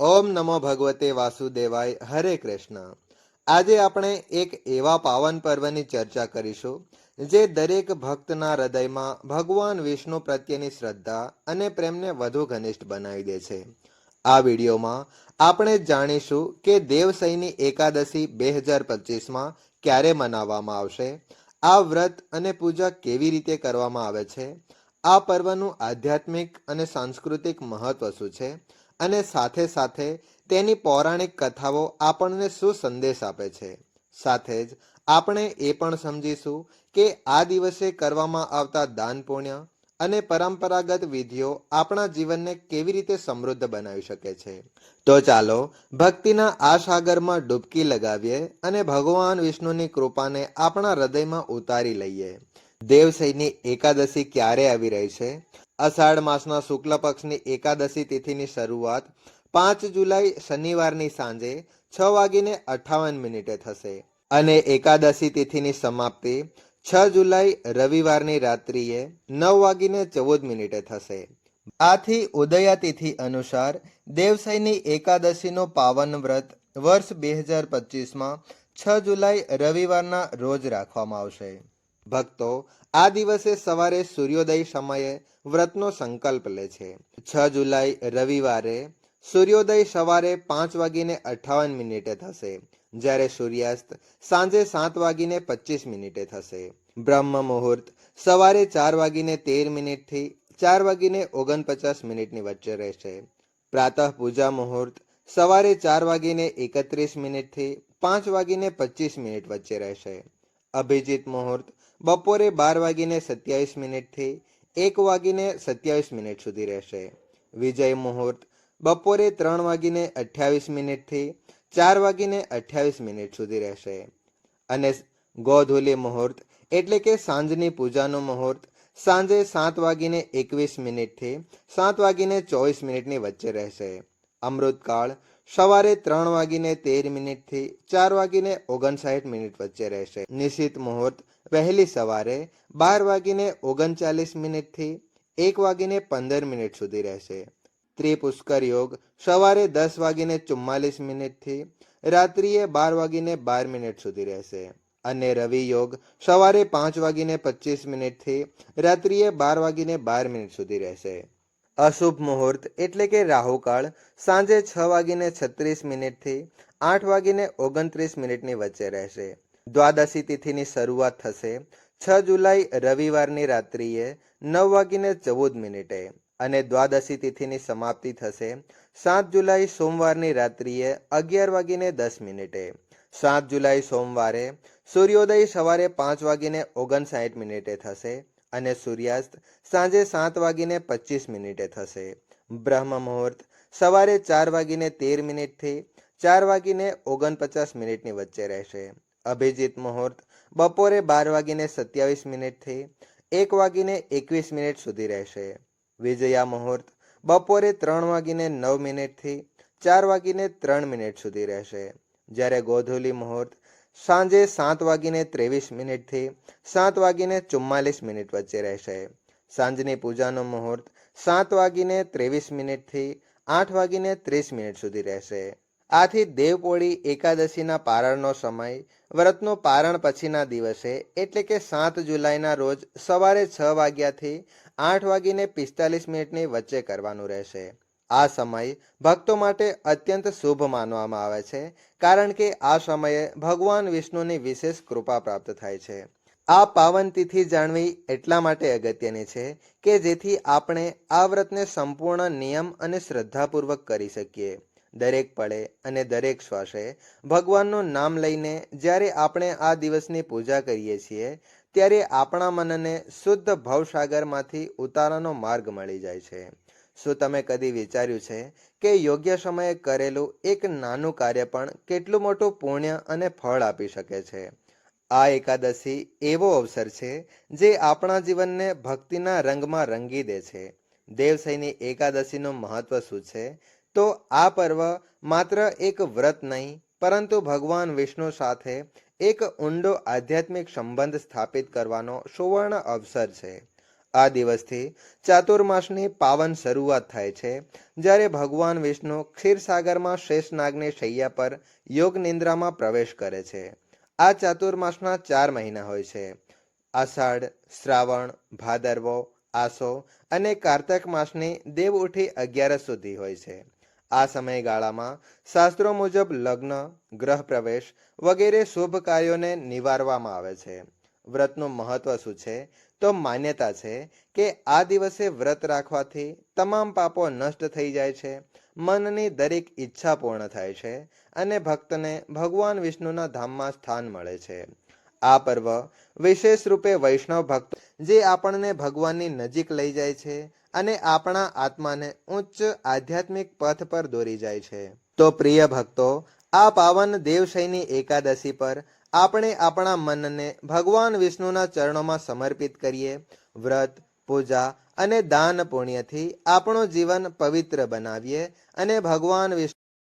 ઓમ નમો ભગવતે વાસુદેવાય, હરે કૃષ્ણ. આજે આપણે એક એવા પાવન પર્વની ચર્ચા કરીશું, જે દરેક ભક્તના હૃદયમાં ભગવાન વિષ્ણુ પ્રત્યેની શ્રદ્ધા અને પ્રેમને વધુ ઘનિષ્ઠ બનાવી દે છે. આ વિડીયોમાં આપણે જાણીશું કે દેવસૈની એકાદશી બે હજાર પચીસમાં ક્યારે મનાવવામાં આવશે, આ વ્રત અને પૂજા કેવી રીતે કરવામાં આવે છે, આ પર્વનું આધ્યાત્મિક અને સાંસ્કૃતિક મહત્વ શું છે અને સાથે સાથે તેની પૌરાણિક કથાઓ આપણને શું સંદેશ આપે છે. સાથે જ આપણે એ પણ સમજીશું કે આ દિવસે કરવામાં આવતા દાન પુણ્ય અને પરંપરાગત વિધિઓ આપણા જીવનને કેવી રીતે સમૃદ્ધ બનાવી શકે છે. તો ચાલો ભક્તિના આ સાગરમાં ડૂબકી લગાવીએ અને ભગવાન વિષ્ણુની કૃપાને આપણા હૃદયમાં ઉતારી લઈએ. દેવસૈની એકાદશી ક્યારે આવી રહી છે? અષાઢ માસના શુક્લ પક્ષની એકાદશી તિથિની શરૂઆત પાંચ જુલાઈ શનિવારની સાંજે છ વાગીને અઠાવન મિનિટે થશે. અને એકાદશી તિથિની સમાપ્તિ છ જુલાઈ રવિવારની રાત્રિએ નવ વાગીને ચૌદ મિનિટે થશે. આથી ઉદયા તિથિ અનુસાર દેવસૈની એકાદશીનો પાવન વ્રત વર્ષ બે હજાર પચીસમાં છ જુલાઈ રવિવારના રોજ રાખવામાં આવશે. ભક્તો આ દિવસે સવારે સૂર્યોદય સમયે વ્રતનો સંકલ્પ લે છે. છ જુલાઈ રવિવારે સૂર્યોદય સવારે પાંચ વાગીને અઠાવન મિનિટે થશે. જ્યારે સૂર્યાસ્ત સાંજે સાત વાગીને પચીસ મિનિટે થશે. બ્રહ્મ મુહૂર્ત સવારે ચાર વાગીને તેર મિનિટથી ચાર વાગીને ઓગણપચાસ મિનિટની વચ્ચે રહેશે. પ્રાતઃ પૂજા મુહૂર્ત સવારે ચાર વાગીને એકત્રીસ મિનિટથી પાંચ વાગીને પચીસ મિનિટ વચ્ચે રહેશે. અભિજીત મુહૂર્ત બપોરે બાર વાગીને સત્યાવીસ મિનિટથી એક વાગીને સત્યાવીસ મિનિટ સુધી રહેશે. વિજય મુહૂર્ત. બપોરે ત્રણ વાગીને અઠ્યાવીસ મિનિટથી ચાર વાગીને અઠ્યાવીસ મિનિટ સુધી રહેશે. અને ગોધુલી મુહૂર્ત, એટલે કે સાંજની પૂજાનો મુહૂર્ત, સાંજે સાત વાગીને એકવીસ મિનિટથી સાત વાગીને ચોવીસ મિનિટની વચ્ચે રહેશે. અમૃતકાળ, સવારે ત્રણ વાગીને તેર મિનિટથી ચાર વાગીને ઓગણસાઠ મિનિટ વચ્ચે રહેશે. નિશ્ચિત મુહૂર્ત વહેલી સવારે બાર વાગીને ઓગણચાલીસ મિનિટથી એક વાગીને પંદર મિનિટ સુધી રહેશે. ત્રિપુષ્કર યોગ સવારે દસ વાગીને ચુમ્માલીસ મિનિટથી રાત્રિએ બાર વાગીને બાર મિનિટ સુધી રહેશે. અને રવિ યોગ સવારે પાંચ વાગીને પચીસ મિનિટથી રાત્રિએ બાર વાગીને બાર મિનિટ સુધી રહેશે. અશુભ મુહૂર્ત એટલે કે રાહુકાળ સાંજે છ વાગીને છત્રીસ મિનિટથી આઠ વાગીને ઓગણત્રીસ મિનિટની વચ્ચે રહેશે. દ્વાદશી તિથિની શરૂઆત થશે છ જુલાઈ રવિવારની રાત્રિએ નવ વાગીને ચૌદ મિનિટે અને દ્વાદશી તિથિની સમાપ્તિ થશે સાત જુલાઈ સોમવારની રાત્રિએ અગિયાર વાગીને દસ મિનિટે. સાત જુલાઈ સોમવારે સૂર્યોદય સવારે પાંચ વાગીને ઓગણસાઠ મિનિટે થશે અને સૂર્યાસ્ત સાંજે સાત વાગીને પચીસ મિનિટે થશે. બ્રહ્મ મુહૂર્ત સવારે ચાર વાગીને તેર મિનિટથી ચાર વાગીને ઓગણપચાસ મિનિટની વચ્ચે રહેશે. અભિજીત મુહૂર્ત બપોરે બાર વાગીને સત્યાવીસ મિનિટથી એક વાગીને એકવીસ મિનિટ સુધી રહેશે. વિજયા મુહૂર્ત બપોરે ત્રણ વાગીને નવ મિનિટથી ચાર વાગીને ત્રણ મિનિટ સુધી રહેશે. જ્યારે ગોધુલી મુહૂર્ત સાંજે સાત વાગીને ત્રેવીસ મિનિટથી સાત વાગીને ચુમ્માલીસ મિનિટ વચ્ચે રહેશે. સાંજની પૂજાનો મુહૂર્ત સાત વાગીને ત્રેવીસ મિનિટથી આઠ વાગીને ત્રીસ મિનિટ સુધી રહેશે. આથી દેવપોળી એકાદશીના પારણનો સમય, વ્રતનો પારણ પછીના દિવસે, એટલે કે સાત જુલાઈના રોજ સવારે છ વાગ્યાથી આઠ વાગીને પિસ્તાલીસ મિનિટની વચ્ચે કરવાનું રહેશે. આ સમય ભક્તો માટે અત્યંત શુભ માનવામાં આવે છે, કારણ કે આ સમયે ભગવાન વિષ્ણુની વિશેષ કૃપા પ્રાપ્ત થાય છે. આ પાવન તિથિ જાણવી એટલા માટે અગત્યની છે કે જેથી આપણે આ વ્રતને સંપૂર્ણ નિયમ અને શ્રદ્ધાપૂર્વક કરી શકીએ. દરેક પળે અને દરેક શ્વાસે, ભગવાનનું નામ લઈને જ્યારે આપણે આ દિવસની પૂજા કરીએ છીએ, ત્યારે આપણા મનને શુદ્ધ ભવસાગરમાંથી ઉતારવાનો માર્ગ મળી જાય છે. શું તમે કદી વિચાર્યું છે કે યોગ્ય સમયે કરેલું એક નાનું કાર્ય પણ કેટલું મોટું પુણ્ય અને ફળ આપી શકે છે? આ એકાદશી એવો અવસર છે જે આપણા જીવનને ભક્તિના રંગમાં રંગી દે છે. દેવસૈની એકાદશીનું મહત્વ શું છે? તો આ પર્વ માત્ર એક વ્રત નહીં, પરંતુ ભગવાન વિષ્ણુ સાથે એક ઊંડો આધ્યાત્મિક સંબંધ સ્થાપિત કરવાનો સુવર્ણ અવસર છે. આ દિવસથી ચાતુર્માસની પાવન શરૂઆત થાય છે, જ્યારે ભગવાન વિષ્ણુ ક્ષીરસાગરમાં શેષનાગની શૈયા પર યોગ નિંદ્રામાં પ્રવેશ કરે છે. આ ચાતુર્માસના ચાર મહિના હોય છે. આષાઢ, શ્રાવણ, ભાદરવો, આસો અને કારતક માસની દેવ ઉઠી અગિયારસ સુધી હોય છે. આ સમયગાળામાં શાસ્ત્રો મુજબ લગ્ન ગ્રહ પ્રવેશ વગેરે શુભ કાર્યોને નિવારવામાં આવે છે. વ્રતનું મહત્વ શું છે? તો માન્યતા છે કે આ દિવસે વ્રત રાખવાથી તમામ પાપો નષ્ટ થઈ જાય છે, મનની દરેક ઈચ્છા પૂર્ણ થાય છે અને ભક્તને ભગવાન વિષ્ણુના ધામમાં સ્થાન મળે છે. આ પર્વ વિશેષ રૂપે વૈષ્ણવ ભક્તો જે આપણને ભગવાનની નજીક લઈ જાય છે અને આપણા આત્માને ઉચ્ચ આધ્યાત્મિક પથ પર દોરી જાય છે. તો પ્રિય ભક્તો, આ પાવન દેવશયની એકાદશી પર આપણે આપણા મનને ભગવાન વિષ્ણુના ચરણોમાં સમર્પિત કરીએ. વ્રત, પૂજા અને દાન પુણ્યથી આપણું જીવન પવિત્ર બનાવીએ અને ભગવાન વિષ્ણુ